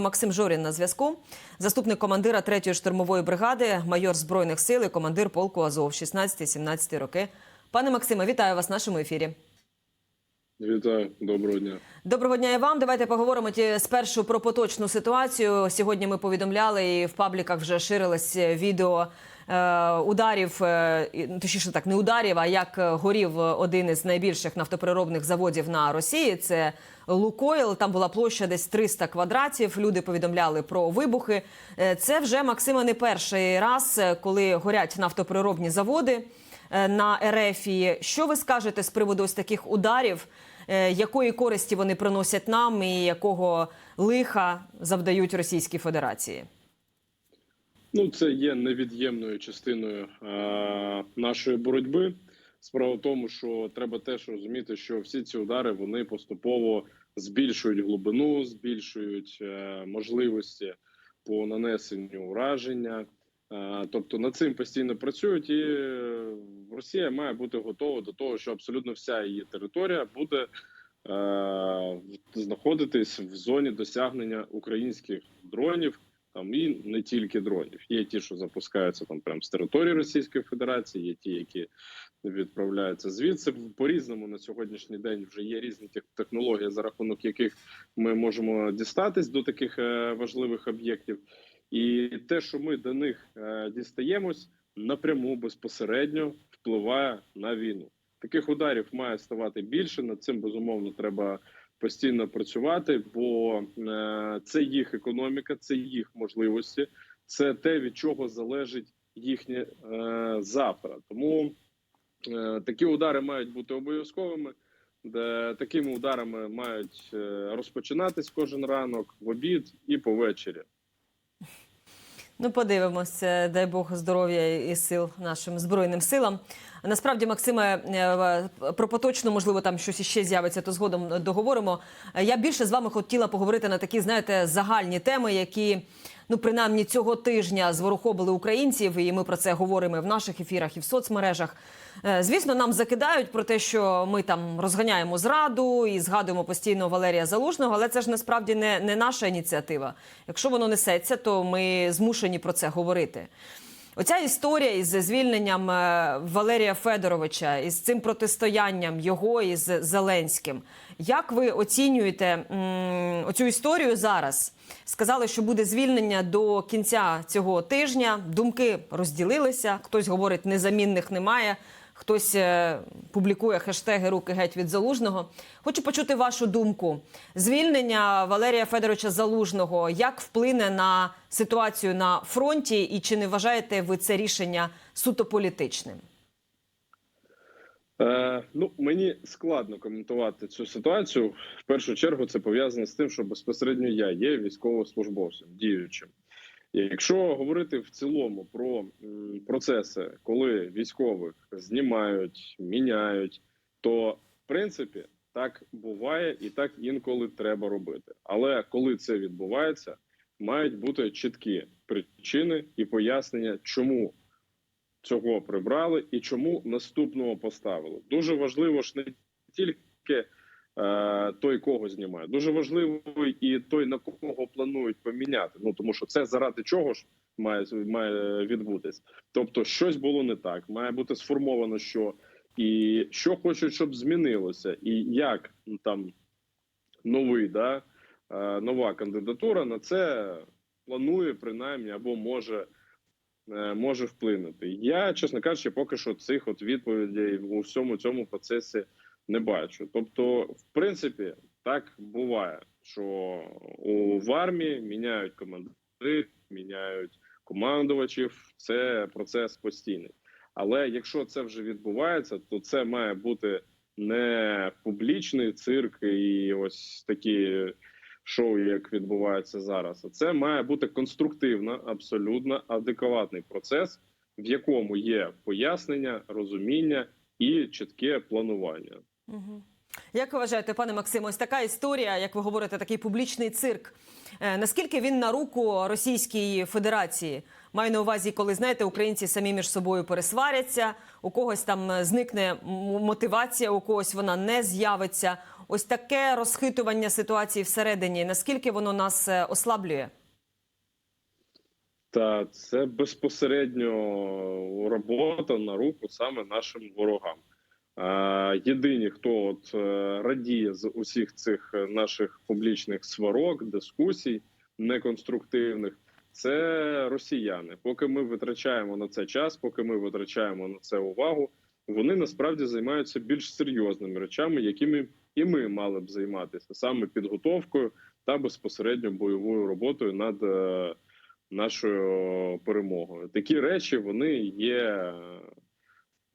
Максим Жорін на зв'язку, заступник командира 3-ї штурмової бригади, майор збройних сил і командир полку Азов 16-17 роки. Пане Максиме, вітаю вас в нашому ефірі. Вітаю, доброго дня. Доброго дня і вам. Давайте поговоримо ті спершу про поточну ситуацію. Сьогодні ми повідомляли і в пабліках вже ширилось відео е, ударів, е, ну, точніше так, не ударів, а як горів один із найбільших нафтопереробних заводів на Росії. Це Лукойл. Там була площа десь 300 квадратів. Люди повідомляли про вибухи. Е, Це вже Максима не перший раз, е, коли горять нафтопереробні заводи е, на РФ. Що ви скажете з приводу ось таких ударів? Е, Якої користі вони приносять нам, і якого лиха завдають Російській Федерації? Ну, це є невід'ємною частиною е, нашої боротьби. Справа в тому, що треба теж розуміти, що всі ці удари вони поступово збільшують глибину, збільшують е, можливості по нанесенню ураження. Е, тобто над цим постійно працюють, і е, Росія має бути готова до того, що абсолютно вся її територія буде е, знаходитись в зоні досягнення українських дронів. Там і не тільки дронів. Є ті, що запускаються там прямо з території Російської Федерації, є ті, які відправляються звідси. По різному на сьогоднішній день вже є різні технології, за рахунок яких ми можемо дістатись до таких е, важливих об'єктів. І те, що ми до них е, дістаємось, напряму безпосередньо впливає на війну. Таких ударів має ставати більше. Над цим безумовно треба постійно працювати, бо е, це їх економіка, це їх можливості, це те, від чого залежить їхнє е, завтра. Тому е, такі удари мають бути обов'язковими. Де такими ударами мають розпочинатись кожен ранок в обід і повечері. Ну, подивимося, дай Бог здоров'я і сил нашим збройним силам. Насправді, Максиме, е, про поточну, можливо, там щось іще з'явиться, то згодом договоримо. Я більше з вами хотіла поговорити на такі, знаєте, загальні теми, які ну принаймні цього тижня зворухобили українців, і ми про це говоримо в наших ефірах і в соцмережах. Е, Звісно, нам закидають про те, що ми там розганяємо зраду і згадуємо постійно Валерія Залужного, але це ж насправді не, не наша ініціатива. Якщо воно несеться, то ми змушені про це говорити. Оця історія із звільненням е, Валерія Федоровича із цим протистоянням його із Зеленським. Як ви оцінюєте оцю історію зараз? Сказали, що буде звільнення до кінця цього тижня. Думки розділилися. Хтось говорить, незамінних немає. Хтось е, публікує хештеги Руки геть від залужного. Хочу почути вашу думку. Звільнення Валерія Федоровича Залужного як вплине на ситуацію на фронті, і чи не вважаєте ви це рішення суто політичним? Е, ну мені складно коментувати цю ситуацію. В першу чергу це пов'язано з тим, що безпосередньо я є військовослужбовцем діючим. Якщо говорити в цілому про процеси, коли військових знімають, міняють, то в принципі так буває і так інколи треба робити. Але коли це відбувається, мають бути чіткі причини і пояснення, чому цього прибрали і чому наступного поставили. Дуже важливо ж не тільки той, кого знімають, дуже важливо і той, на кого планують поміняти. Ну тому що це заради чого ж має, має відбутись. Тобто, щось було не так, має бути сформовано, що і що хочуть, щоб змінилося, і як ну, там новий да, е, нова кандидатура на це планує принаймні або може е, може вплинути. Я, чесно кажучи, поки що цих от відповідей у всьому цьому процесі не бачу. Тобто, в принципі, так буває, що у в армії міняють командирів, міняють командувачів. Це процес постійний. Але якщо це вже відбувається, то це має бути не публічний цирк і ось такі шоу, як відбувається зараз. А це має бути конструктивно, абсолютно адекватний процес, в якому є пояснення, розуміння і чітке планування. Як вважаєте, пане Максиме, ось така історія, як ви говорите, такий публічний цирк. Е, наскільки він на руку Російській Федерації? Маю на увазі, коли знаєте, українці самі між собою пересваряться, у когось там зникне мотивація, у когось вона не з'явиться, ось таке розхитування ситуації всередині, наскільки воно нас е, ослаблює? Та це безпосередньо робота на руку саме нашим ворогам. А, єдині, хто от е, радіє з усіх цих е, наших публічних сварок, дискусій неконструктивних, це росіяни. Поки ми витрачаємо на це час, поки ми витрачаємо на це увагу, вони насправді займаються більш серйозними речами, якими і ми мали б займатися саме підготовкою та безпосередньо бойовою роботою над. е, нашою перемогою. Такі речі вони є е,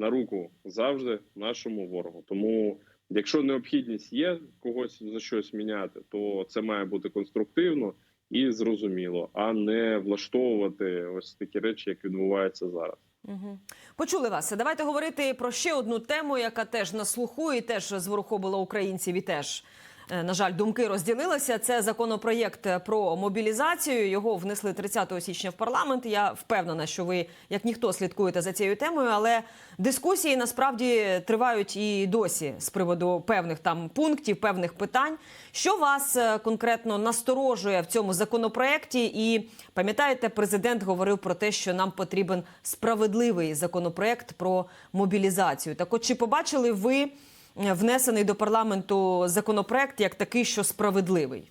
на руку завжди нашому ворогу. Тому, якщо необхідність є когось за щось міняти, то це має бути конструктивно і зрозуміло, а не влаштовувати ось такі речі, як відбуваються зараз. Угу. Почули вас. Давайте говорити про ще одну тему, яка теж на слуху і теж зворухобила українців. І теж на жаль, думки розділилися. Це законопроєкт про мобілізацію. Його внесли 30 січня в парламент. Я впевнена, що ви як ніхто слідкуєте за цією темою, але дискусії насправді тривають і досі з приводу певних там пунктів, певних питань. Що вас е, конкретно насторожує в цьому законопроекті? І пам'ятаєте, президент говорив про те, що нам потрібен справедливий законопроект про мобілізацію. Так, от чи побачили ви е, внесений до парламенту законопроект як такий, що справедливий?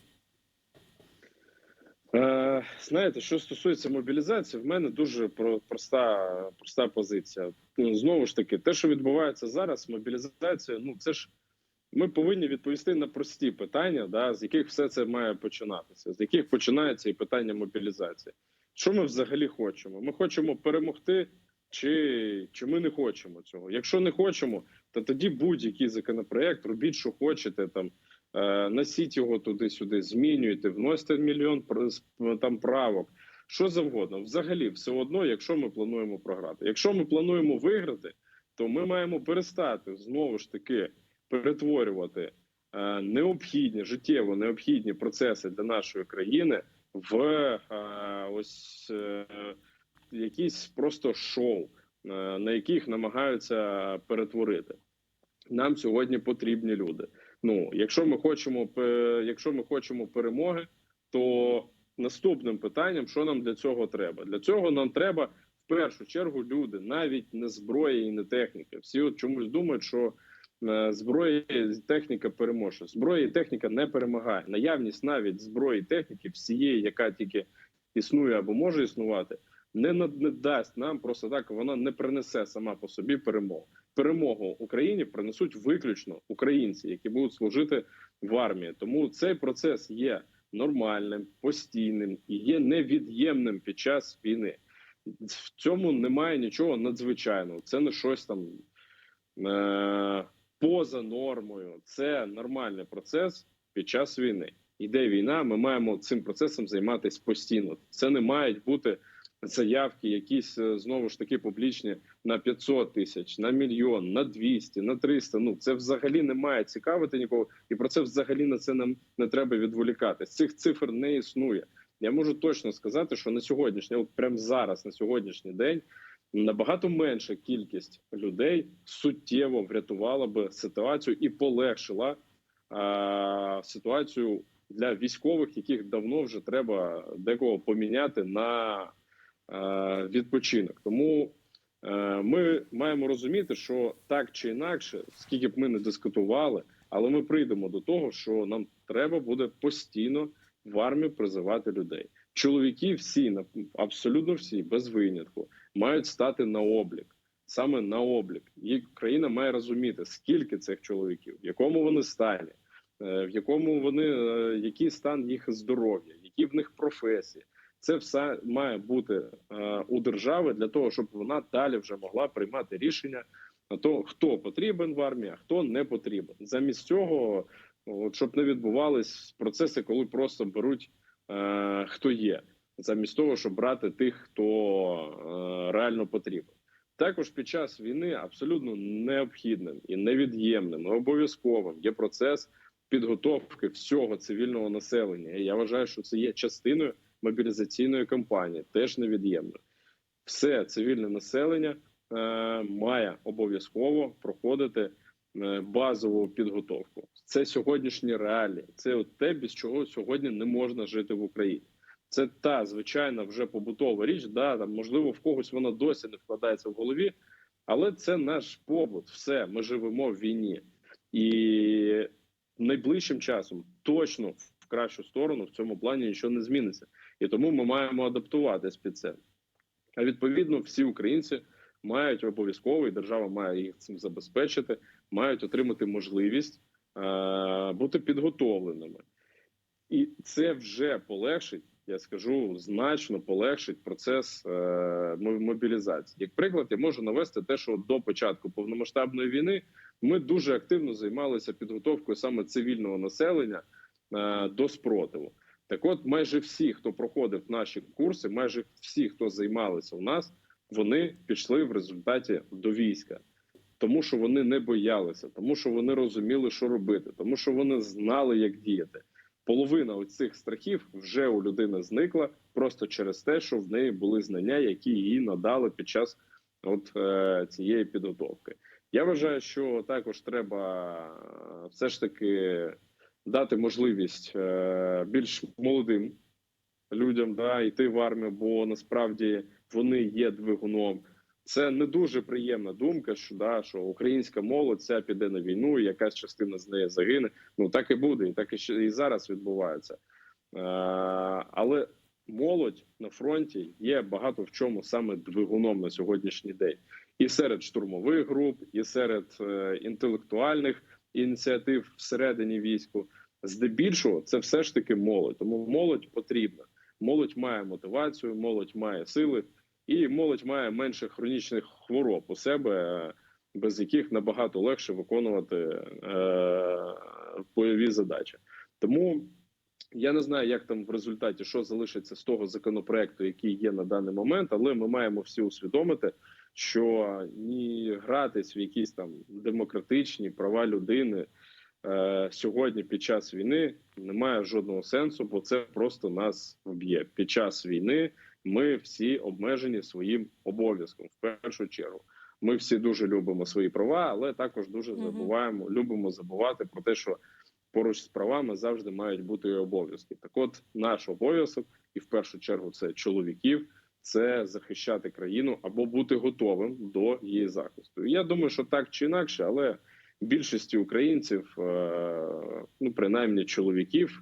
Е, знаєте, що стосується мобілізації, в мене дуже проста, проста позиція. Ну, знову ж таки, те, що відбувається зараз, мобілізація, ну це ж ми повинні відповісти на прості питання, да, з яких все це має починатися, з яких починається і питання мобілізації. Що ми взагалі хочемо? Ми хочемо перемогти, чи, чи ми не хочемо цього? Якщо не хочемо, то тоді будь-який законопроект робіть, що хочете там. Е, носіть його туди-сюди, змінюйте, вносите мільйон там правок, що завгодно. Взагалі, все одно, якщо ми плануємо програти. Якщо ми плануємо виграти, то ми маємо перестати знову ж таки перетворювати е, необхідні життєво необхідні процеси для нашої країни в е, ось якісь просто шоу, е, на яких намагаються перетворити. Нам сьогодні потрібні люди. Ну, якщо ми хочемо якщо ми хочемо перемоги, то наступним питанням, що нам для цього треба? Для цього нам треба в першу чергу люди, навіть не зброя і не техніка. Всі от чомусь думають, що е, зброя і техніка переможе. Зброя і техніка не перемагає. Наявність навіть зброї і техніки, всієї, яка тільки існує або може існувати, не, над- не дасть нам просто так. Вона не принесе сама по собі перемогу перемогу Україні принесуть виключно українці, які будуть служити в армії. Тому цей процес є нормальним, постійним і є невід'ємним під час війни. В цьому немає нічого надзвичайного. Це не щось там е- поза нормою. Це нормальний процес під час війни. Іде війна. Ми маємо цим процесом займатися постійно. Це не мають бути заявки, якісь е, знову ж таки публічні на 500 тисяч, на мільйон, на 200, на 300. Ну це взагалі не має цікавити нікого, і про це взагалі на це нам не треба відволікатись. Цих цифр не існує. Я можу точно сказати, що на сьогоднішній, от прямо зараз, на сьогоднішній день, набагато менша кількість людей суттєво врятувала би ситуацію і полегшила а, ситуацію для військових, яких давно вже треба декого поміняти на відпочинок. Тому е, ми маємо розуміти, що так чи інакше, скільки б ми не дискутували, але ми прийдемо до того, що нам треба буде постійно в армію призивати людей. Чоловіки всі абсолютно всі без винятку мають стати на облік. Саме на облік, і країна має розуміти, скільки цих чоловіків, в якому вони стані, е, в якому вони е, який стан їх здоров'я, які в них професії. Це все має бути е, у держави для того, щоб вона далі вже могла приймати рішення на то, хто потрібен в армії, а хто не потрібен. Замість цього, от, щоб не відбувались процеси, коли просто беруть е, хто є, замість того, щоб брати тих, хто е, реально потрібен. Також під час війни абсолютно необхідним і невід'ємним, і обов'язковим є процес підготовки всього цивільного населення. Я вважаю, що це є частиною мобілізаційної кампанії, теж невід'ємною. Все цивільне населення е, має обов'язково проходити е, базову підготовку. Це сьогоднішні реалії. Це от те, без чого сьогодні не можна жити в Україні. Це та звичайна вже побутова річ. Да, там можливо в когось вона досі не вкладається в голові, але це наш побут. Все, ми живемо в війні, і найближчим часом точно в кращу сторону в цьому плані нічого не зміниться, і тому ми маємо адаптуватись під це. А відповідно, всі українці мають обов'язково, і держава має їх цим забезпечити, мають отримати можливість е- бути підготовленими, і це вже полегшить. Я скажу значно полегшить процес е, мобілізації. Як приклад, я можу навести те, що до початку повномасштабної війни ми дуже активно займалися підготовкою саме цивільного населення е, до спротиву. Так, от, майже всі, хто проходив наші курси, майже всі, хто займалися у нас, вони пішли в результаті до війська, тому що вони не боялися, тому що вони розуміли, що робити, тому що вони знали, як діяти. Половина оцих страхів вже у людини зникла просто через те, що в неї були знання, які їй надали під час от е, цієї підготовки. Я вважаю, що також треба е, все ж таки дати можливість е, більш молодим людям да, йти в армію, бо насправді вони є двигуном. Це не дуже приємна думка, що да, що українська молодь ця піде на війну, і якась частина з неї загине. Ну так і буде, і так і і зараз відбувається. Е, але молодь на фронті є багато в чому саме двигуном на сьогоднішній день, і серед штурмових груп, і серед е, інтелектуальних ініціатив всередині війську. Здебільшого це все ж таки молодь. Тому молодь потрібна. Молодь має мотивацію, молодь має сили, і молодь має менше хронічних хвороб у себе, без яких набагато легше виконувати е, бойові задачі. Тому я не знаю, як там в результаті що залишиться з того законопроекту, який є на даний момент, але ми маємо всі усвідомити, що ні гратись в якісь там демократичні права людини е, сьогодні під час війни немає жодного сенсу, бо це просто нас вб'є. Під час війни ми всі обмежені своїм обов'язком в першу чергу. Ми всі дуже любимо свої права, але також дуже забуваємо, любимо забувати про те, що поруч з правами завжди мають бути і обов'язки. Так, от наш обов'язок, і в першу чергу це чоловіків, це захищати країну або бути готовим до її захисту. Я думаю, що так чи інакше, але більшості українців, е, ну принаймні чоловіків,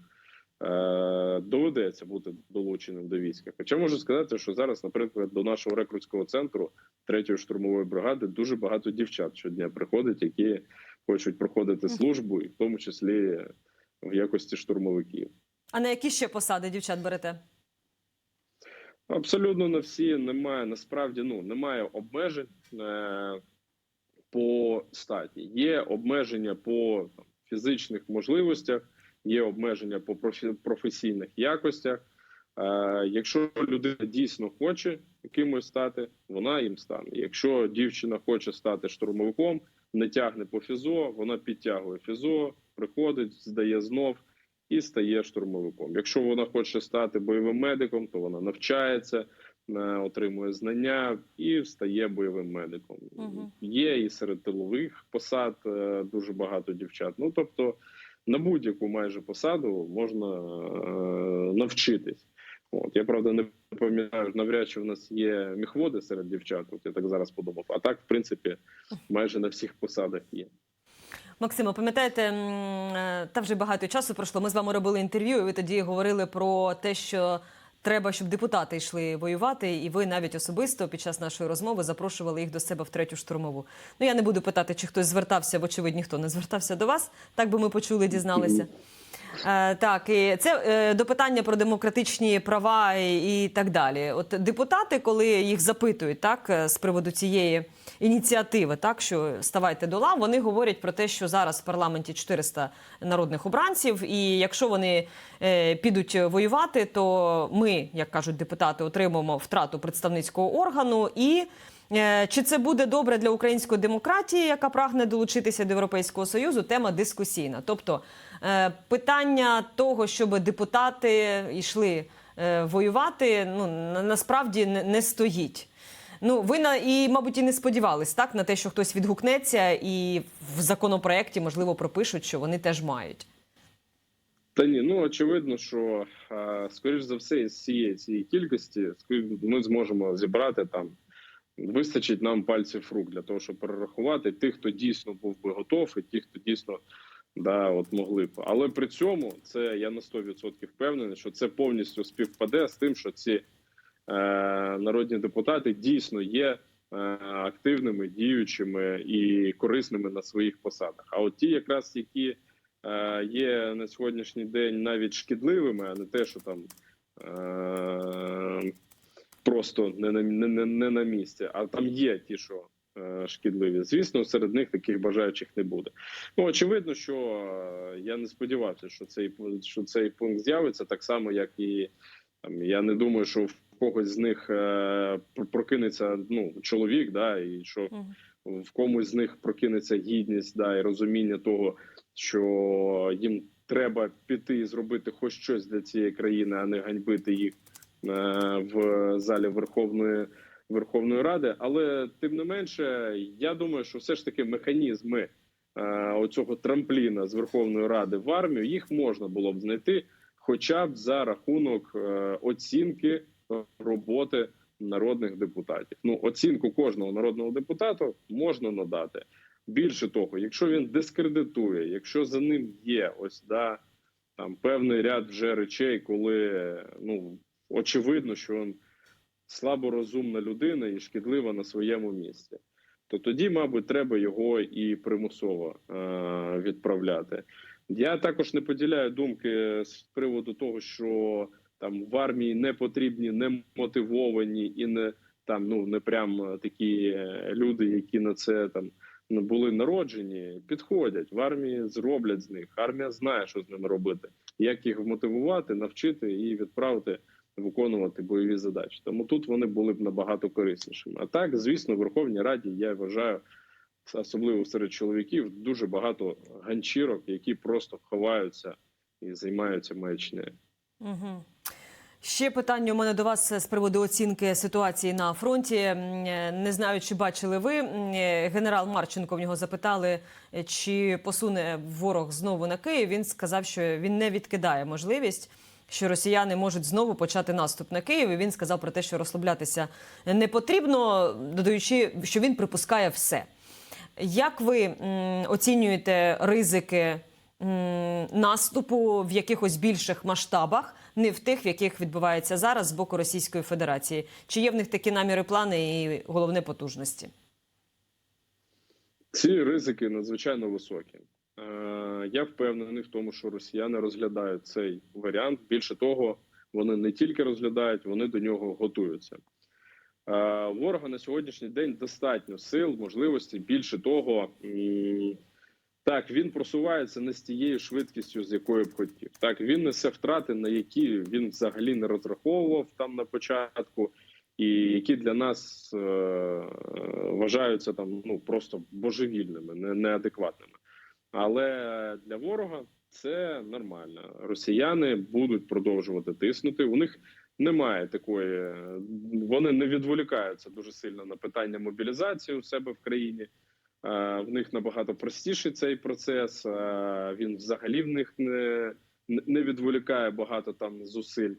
е, доведеться бути долученим до війська. Хоча можу сказати, що зараз, наприклад, до нашого рекрутського центру третьої штурмової бригади дуже багато дівчат щодня приходять, які хочуть проходити службу, і в тому числі в якості штурмовиків. А на які ще посади дівчат берете? Абсолютно на всі немає. Насправді ну немає обмежень е, по статі. Є обмеження по там, фізичних можливостях, є обмеження по професійних якостях. Е, якщо людина дійсно хоче якимось стати, вона їм стане. Якщо дівчина хоче стати штурмовиком, не тягне по фізо, вона підтягує фізо, приходить, здає знов і стає штурмовиком. Якщо вона хоче стати бойовим медиком, то вона навчається, е, отримує знання і стає бойовим медиком. Мгм. Є і серед тилових посад е, дуже багато дівчат. Ну тобто на будь-яку майже посаду можна е, навчитись. От я правда не пам'ятаю, навряд чи в нас є міхводи серед дівчат. От я так зараз подумав. А так, в принципі, майже на всіх посадах є. Максимо, пам'ятаєте, е, та вже багато часу пройшло. Ми з вами робили інтерв'ю, і ви тоді говорили про те, що треба, щоб депутати йшли воювати, і ви навіть особисто під час нашої розмови запрошували їх до себе в третю штурмову. Ну я не буду питати, чи хтось звертався, вочевидь, ніхто не звертався до вас. Так би ми почули, дізналися. Е, так, і це е, до питання про демократичні права і, так далі. От депутати, коли їх запитують так е, з приводу цієї ініціативи, так що ставайте до лав, вони говорять про те, що зараз в парламенті 400 народних обранців, і якщо вони підуть воювати, то ми, як кажуть депутати, отримаємо втрату представницького органу і. Е, Чи це буде добре для української демократії, яка прагне долучитися до Європейського союзу? Тема дискусійна. Тобто е, питання того, щоб депутати йшли е, воювати, ну насправді не, стоїть. Ну, ви на і, мабуть, і не сподівались так на те, що хтось відгукнеться, і в законопроекті можливо пропишуть, що вони теж мають. Та ні, ну очевидно, що скоріш за все, із цієї цієї кількості ми зможемо зібрати там. Вистачить нам пальців рук для того, щоб перерахувати тих, хто дійсно був би готов, і ті, хто дійсно да, от могли б. Але при цьому це я на 100% впевнений, що це повністю співпаде з тим, що ці е, народні депутати дійсно є е, активними, діючими і корисними на своїх посадах. А от ті, якраз які е, є на сьогоднішній день навіть шкідливими, а не те, що там. Просто не на не, не, не на місці, а там є ті, що е, шкідливі. Звісно, серед них таких бажаючих не буде. Ну очевидно, що е, я не сподівався, що цей що цей пункт з'явиться так само, як і там. Я не думаю, що в когось з них е, прокинеться ну чоловік, да, і що в комусь з них прокинеться гідність, да, і розуміння того, що їм треба піти і зробити хоч щось для цієї країни, а не ганьбити їх в залі Верховної Верховної Ради. Але тим не менше, я думаю, що все ж таки механізми е, оцього трампліна з Верховної Ради в армію їх можна було б знайти, хоча б за рахунок е, оцінки роботи народних депутатів. Ну, оцінку кожного народного депутата можна надати. Більше того, якщо він дискредитує, якщо за ним є ось да там певний ряд вже речей, коли ну очевидно, що він слаборозумна людина і шкідлива на своєму місці, то тоді, мабуть, треба його і примусово е- відправляти. Я також не поділяю думки з приводу того, що там в армії не потрібні, не мотивовані і не там ну не прям такі е, люди, які на це там ну, були народжені, підходять в армії, зроблять з них. Армія знає, що з ними робити, як їх вмотивувати, навчити і відправити виконувати бойові задачі. Тому тут вони були б набагато кориснішими. А так, звісно, в Верховній Раді я вважаю. Особливо серед чоловіків дуже багато ганчірок, які просто ховаються і займаються маячнею. Угу. Ще питання у мене до вас з приводу оцінки ситуації на фронті. Е, Не знаю, чи бачили ви. Е, Генерал Марченко в нього запитали, е, чи посуне ворог знову на Київ. Він сказав, що він не відкидає можливість. Що росіяни можуть знову почати наступ на Київ. І він сказав про те, що розслаблятися не потрібно, додаючи, що він припускає все. Як ви оцінюєте ризики наступу в якихось більших масштабах, не в тих, в яких відбувається зараз з боку Російської Федерації? Чи є в них такі наміри, плани і головне потужності? Ці ризики надзвичайно високі. Е, Я впевнений в тому, що росіяни розглядають цей варіант. Більше того, вони не тільки розглядають, вони до нього готуються. Е, Ворога на сьогоднішній день достатньо сил, можливості. Більше того, так він просувається не з тією швидкістю, з якою б хотів. Так він несе втрати, на які він взагалі не розраховував там на початку, і які для нас е, вважаються там ну просто божевільними, не, неадекватними. Але для ворога це нормально. Росіяни будуть продовжувати тиснути. У них немає такої, вони не відволікаються дуже сильно на питання мобілізації у себе в країні. Е, В них набагато простіший цей процес. е, Він взагалі в них не, не відволікає багато там зусиль. Е,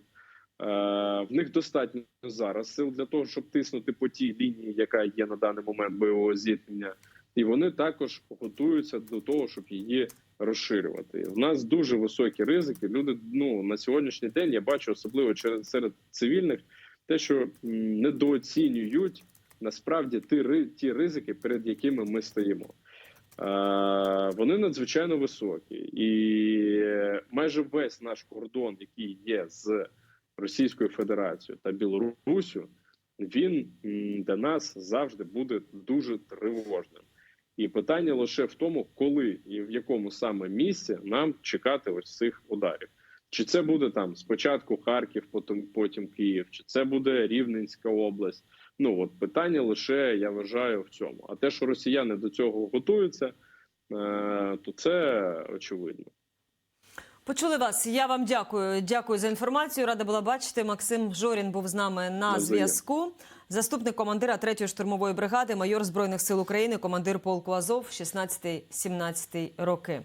В них достатньо зараз сил для того, щоб тиснути по тій лінії, яка є на даний момент бойового зіткнення, і вони також готуються до того, щоб її розширювати. В нас дуже високі ризики. Люди ну на сьогоднішній день я бачу, особливо через серед цивільних, те, що недооцінюють насправді ті, ті ризики, перед якими ми стоїмо. Вони надзвичайно високі, і майже весь наш кордон, який є з Російською Федерацією та Білоруссю, він для нас завжди буде дуже тривожним. І питання лише в тому, коли і в якому саме місці нам чекати ось цих ударів. Чи це буде там спочатку Харків, потім потім Київ, чи це буде Рівненська область? Ну от питання лише я вважаю в цьому. А те, що росіяни до цього готуються, е, то це очевидно. Почули вас. Я вам дякую. Дякую за інформацію. Рада була бачити. Максим Жорін був з нами на зв'язку. Заступник командира 3-ї штурмової бригади, майор збройних сил України, командир полку Азов, 16-17 роки.